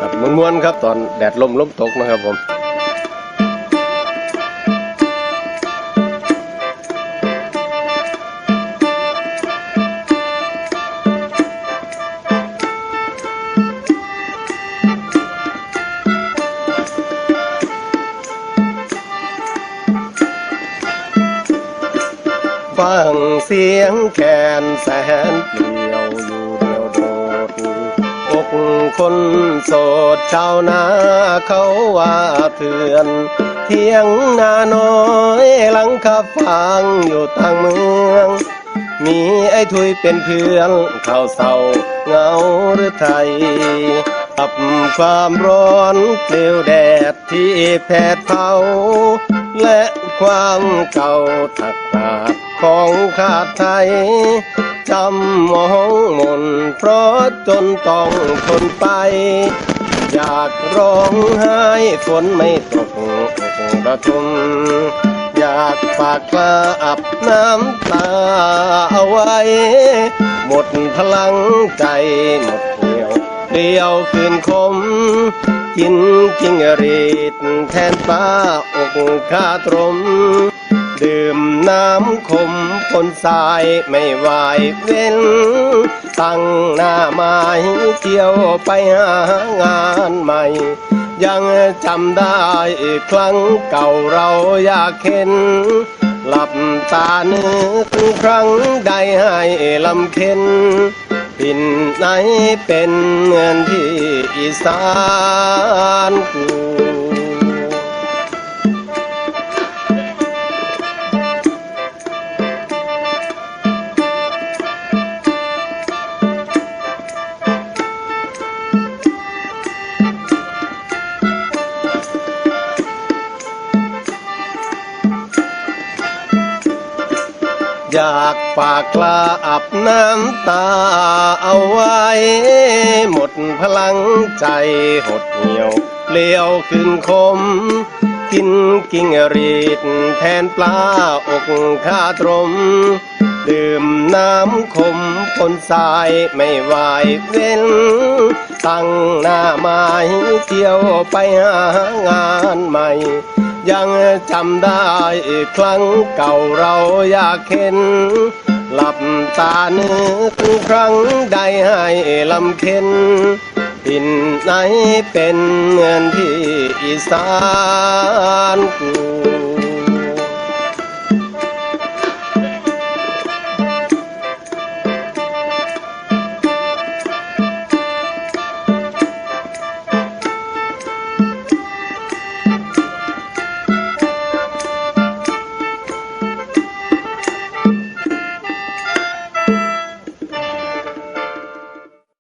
ครับม้วนๆครับตอนแดดลมลมตกนะครับผมฟังเสียงแคนแสนเปลี่ยว คนโสดชาวนาเขาว่าเถื่อน เที่ยงนาน้อยหลังคาฟังอยู่ทางเมือง มีไอ้ทุยเป็นเพื่อนเขาเศร้าเงาหรือไทยตับความร้อนเปลวแดดที่แผดเผาและ ความเก่าถักตาของขาดไทย จำมองมนเพราะจนต้องทนไป อยากร้องไห้ฝนไม่ตกระทมอยากฝากกลาอับน้ำตาเอาไว้ หมดพลังใจหมดเหนียว เดียวคืนคม กินจิงรีดแทนป้าอกคาตรม ดื่มน้ำคมปนสายไม่ไหวเว้น ตั้งหน้าไม้เที่ยวไปหางานใหม่ ยังจำได้ครั้งเก่าเราอยากเห็นหลับตาเนึกครั้งใดให้ลำเค็น ทินไหนเป็นเหมือนที่อีสานกู อยากฝากกลาอับน้ำตาเอาไว้ หมดพลังใจหดเหี่ยวเปลี่ยวขึ้นคม กินกิ้งรีดแทนปลาอกคาตรม ดื่มน้ำคมปนสายไม่ไหวเว้น ตั้งหน้าไม้เที่ยวไปหางานใหม่ ยังจำได้ครั้งเก่าเราอยากเห็น หลับตานึกครั้งใดให้ลำเค็นดินไหนเป็นเหมือนที่อีสานกู